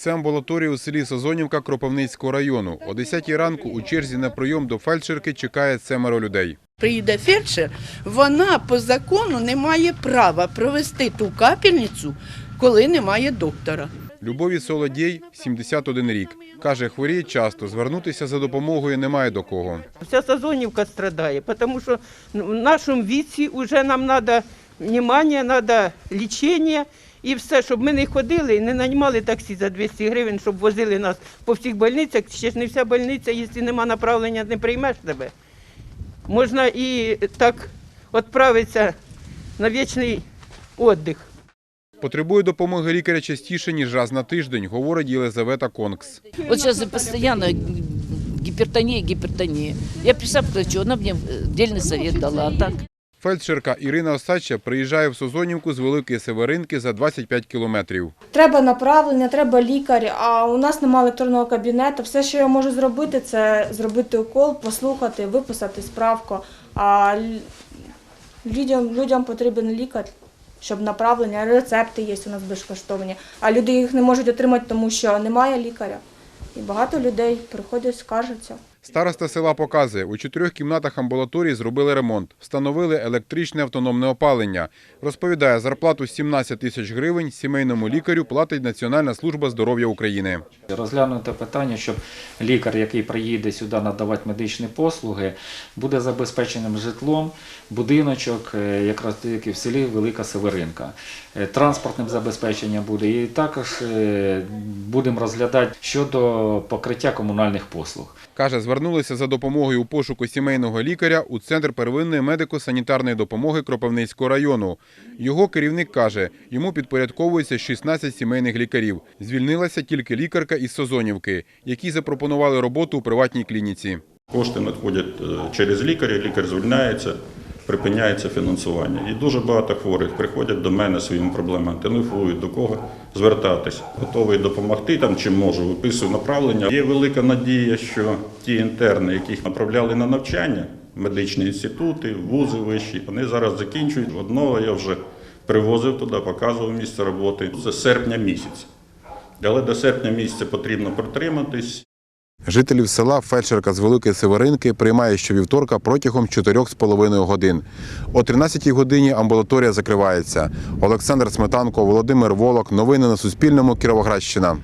Це амбулаторія у селі Созонівка Кропивницького району. О 10 ранку у черзі на прийом до фельдшерки чекає семеро людей. Приїде фельдшер, вона по закону не має права провести ту капельницю, коли немає доктора. Любові Солодєй 71 рік. Каже, хворіє часто, звернутися за допомогою немає до кого. Вся Сазонівка страдає, тому що в нашому віці вже нам треба внимання, треба лічення і все, щоб ми не ходили і не наймали таксі за 200 гривень, щоб возили нас по всіх больницях. Ще ж не вся больниця, якщо нема направлення, не приймеш тебе. Можна і так відправитися на вічний віддих. Потребує допомоги лікаря частіше, ніж раз на тиждень, говорить Єлизавета Конкс. Вот сейчас постоянно гипертония, гипертония. Я писала к врачу, она мне э, дельный совет дала. А так Фельдшерка Ірина Осадча приїжджає в Созонівку з Великої Северинки за 25 кілометрів. Треба направлення, треба лікар, а у нас немає електронного кабінету. Все, що я можу зробити, це зробити укол, послухати, виписати справку. А людям, людям потрібен лікар, щоб направлення, рецепти є у нас безкоштовні. А люди їх не можуть отримати, тому що немає лікаря. І багато людей приходять, скаржаться. Староста села показує, у чотирьох кімнатах амбулаторії зробили ремонт, встановили електричне автономне опалення. Розповідає, зарплату 17 тисяч гривень сімейному лікарю платить Національна служба здоров'я України. Розглянути питання, щоб лікар, який приїде сюди надавати медичні послуги, буде забезпеченим житлом, будиночок, е, якраз таки в селі Велика Северинка. Е, Транспортним забезпеченням буде. І також е, будемо розглядати щодо покриття комунальних послуг. Каже, звернулися за допомогою у пошуку сімейного лікаря у Центр первинної медико-санітарної допомоги Кропивницького району. Його керівник каже, йому підпорядковується 16 сімейних лікарів. Звільнилася тільки лікарка із Созонівки, які запропонували роботу у приватній клініці. Кошти надходять е, через лікаря, лікар звільняється, припиняється фінансування. І дуже багато хворих приходять до мене своїми проблемами, телефонують, до кого звертатись. Готовий допомогти там, чим можу, виписую направлення. Є велика надія, що ті інтерни, яких направляли на навчання, медичні інститути, вузи вищі, вони зараз закінчують. Одного я вже привозив туди, показував місце роботи. Це серпня місяць. Але до серпня місяця потрібно протриматись. Жителів села фельдшерка з Великої Северинки приймає щовівторка протягом 4,5 годин. О 13 годині амбулаторія закривається. Олександр Сметанко, Володимир Волок. Новини на Суспільному. Кіровоградщина.